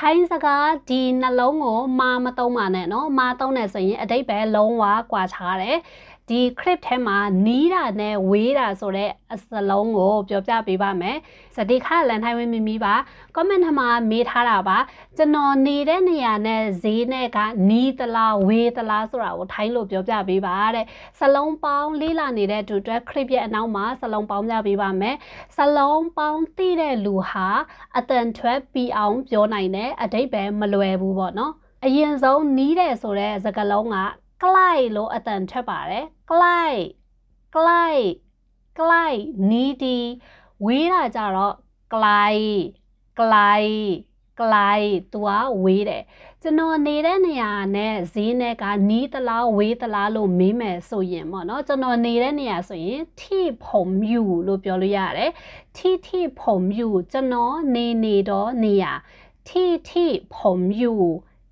ထိုင်းစကားဒီနှလုံးကိုမာမသုံးပါနဲ့เนาะမာသုံးတယ်ဆိုရင်အတိတ်ပဲလုံးဝကွာခြားတယ် ဒီ clip ထဲမှာနီးတာနဲ့ဝေးတာဆိုတဲ့အစလုံးကိုပြောပြပေးပါမယ်။စတိခလန်ထိုင်ဝင်မိမိပါ comment ထဲမှာမေးထားတာပါကျွန်တော်နေတဲ့နေရာနဲ့ဈေးနဲ့ကနီးသလားဝေးသလားဆိုတာကိုထိုင်းလို့ပြောပြပေးပါတဲ့။စလုံးပေါင်းလေးလာနေတဲ့တူတွဲ clip ရဲ့အနောက်မှာစလုံးပေါင်းပြပေးပါမယ်။စလုံးပေါင်းသိတဲ့လူဟာအတန်ထွက်ပြီးအောင်ပြောနိုင်တဲ့အတိတ်ပဲမလွယ်ဘူးပေါ့နော်။အရင်ဆုံးနီးတယ်ဆိုတဲ့စကားလုံးက ใกล้လို့အတန်ထွက်ပါတယ်ใกล้ใกล้ใกล้နီးဒီဝေးတာကြတော့ไกลไกลไกลသူကဝေးတယ်ကျွန်တော်နေတဲ့နေရာနဲ့ဈေးနဲ့ကနီးသလားဝေးသလားလို့မေးမယ်ဆိုရင်ပေါ့နော်ကျွန်တော်နေတဲ့နေရာဆိုရင်ထိဖုံယူလို့ပြောလို့ရတယ်ထိထိဖုံယူကျွန်တော်နေနေတော့နေရာထိထိဖုံယူ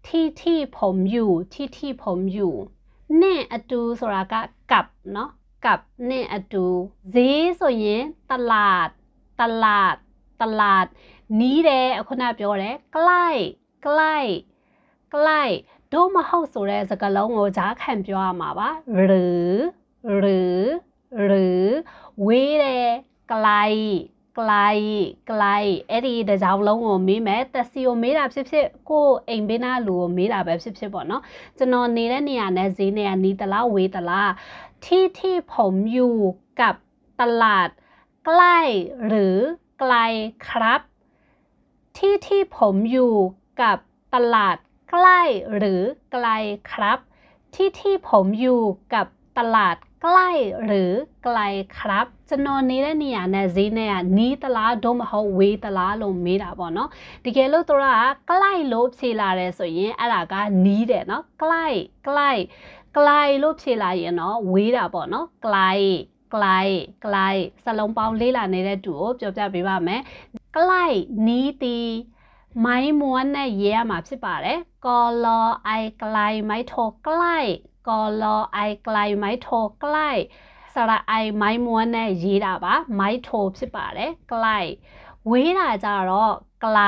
ထိထိဖုံယူထိထိဖုံယူ နဲ့အတူဆိုတာကကပ်เนาะကပ်နဲ့အတူဈေးဆိုရင်တလาดတလาดတလาดနီးတယ်အခုနပြောတယ်ใกล้ใกล้ใกล้တို့မဟုတ်ဆိုတဲ့စကားလုံးကိုဂျားခံပြောရမှာပါหรือหรือหรือဝေးတယ်ไกล ไกลไกลအဲ့ဒီတကြောင်လုံးကိုမေးမယ်တက်စီကိုမေးတာဖြစ်ဖြစ်ကိုအိမ်ဘေးနားလူကိုမေးတာပဲဖြစ်ဖြစ်ပေါ့နော်ကျွန်တော်နေတဲ့နေရာနဲ့ဈေးနေရာနီးတလားဝေးတလားที่ที่ผมอยู่กับตลาดใกล้หรือไกลครับ ที่ที่ผมอยู่กับตลาดใกล้หรือไกลครับ ที่ที่ผมอยู่กับตลาด ใกล้หรือไกลครับကျွန်တော်နေတဲ့နေရာနဲ့ဈေးနဲ့ကနီးသလားဒုမဟုတ်ဝေးသလားလို့မေးတာပေါ့နော်တကယ်လို့သူကကလိုက်လို့ဖြေလာတယ်ဆိုရင်အဲ့ဒါကနီးတယ်နော်ကလိုက်ကလိုက် ไกลလို့ဖြေလာရင်တော့ဝေးတာပေါ့နော်ไกลไกลไกลစလုံးပေါင်းလေးလာနေတဲ့တူကိုပြောပြပေးပါမယ်ไกลနီးတီမိုင်းမွန်းနဲ့ရေးရမှာဖြစ်ပါတယ်ကော်လောအိုင်ไกลမိုက်ထိုไกล ကော်လောအိုင်ไกลမိုက်ထိုไกลစရအိုင်မိုင်းမွန်းနဲ့ရေးတာပါမိုက်ထိုဖြစ်ပါတယ်ไกลဝေးတာကြတော့ไกล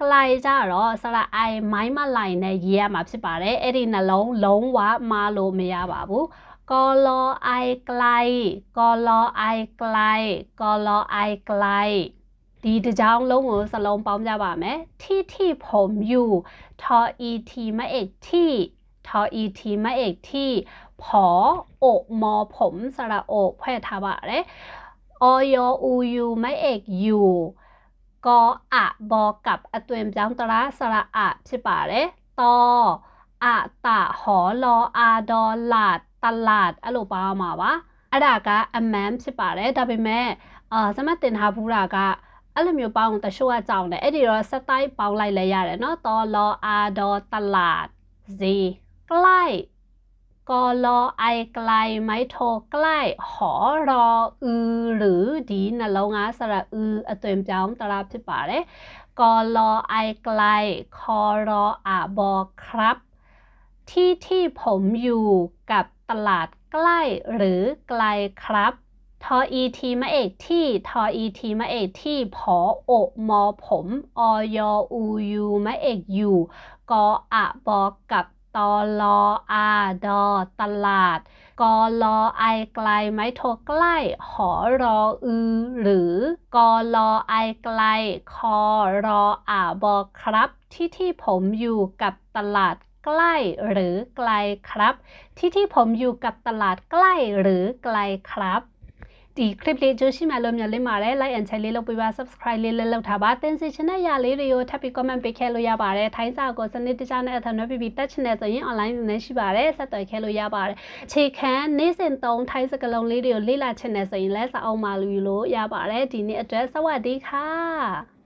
ကလိုက်ကြတော့စရအိုင်မိုင်းမလိုင်နဲ့ရေးရမှာဖြစ်ပါတယ်အဲ့ဒီနှလုံးလုံးဝမားလို့မရပါဘူးကောလောအိုင်ကလိုက်ကောလောအိုင်ကလိုက်ကောလောအိုင်ကလိုက်ဒီတကြောင်လုံးကိုစလုံးပေါင်းကြပါမယ်ထိထိဖုံယူထောအီတီမအိတ်ထိ ထောအီတီမအိတ်ထိဖောโอมอผมสระโอဖွဲ့ထားပါတယ်ออยอูยูไม่เอกยูกออะบอกกับအသွင်ပြောင်းတရာစရာအဖြစ်ပါတယ်တောအတဟောလောအာဒေါ်လာတလတ်အဲ့လိုပါမှာပါအဲ့ဒါကအမန်ဖြစ်ပါတယ်ဒါပေမဲ့အာစမတ်တင်ထားဘူးတာကအဲ့လိုမျိုးပေါင်းတရှိုးကကြောင်းတယ်အဲ့ဒီတော့စက်တိုင်းပေါင်းလိုက်လဲရတယ်နော်တောလောအာဒေါ်တလတ်ဇီ ใกล้กอลอไอไกลไม้โทใกล้ หอรออือหรือดีนะเรางาสระอืออตวอ็มจ้าตลาบที่ป่าเลยกอลอไอไกล คอรออาบอครับ ที่ที่ผมอยู่กับตลาดใกล้หรือไกลครับทออีทีมะเอกที่ทออีทีมะเอกที่ผอโอมอผมอยอูยูมะเอกอยู่กออะบอกับ ตอลออาดอ ตลาด กอลอไอไกลไม้โทใกล้ หอรออือ หรือกอลอไอไกล คอรออาบอครับ ที่ที่ผมอยู่กับตลาดใกล้หรือไกลครับ ที่ที่ผมอยู่กับตลาดใกล้หรือไกลครับ ဒီ clip လေးကြိုရှိမှလို့မျှော်လင့်ပါတယ် like and share လေးလုပ်ပေးပါ subscribe လေးလည်းလုပ်ထားပါတင်စီချင်တဲ့ຢာလေးတွေကိုထပ်ပြီး comment ပေးခဲ့လို့ရပါတယ်ထိုင်းစာကိုစနစ်တကျနဲ့အထက်နှွှဲပြီးပြီးတက်ချင်တဲ့ဆိုရင် online နဲ့ရှိပါတယ်ဆက်သွယ်ခဲ့လို့ရပါတယ်အခြေခံနေ့စဉ်သုံးထိုင်းစကားလုံးလေးတွေကိုလေ့လာချင်တဲ့ဆိုရင်လည်းစာအုပ်မှာလူလို့ရပါတယ်ဒီနေ့အတွက်စวัสดีค่ะ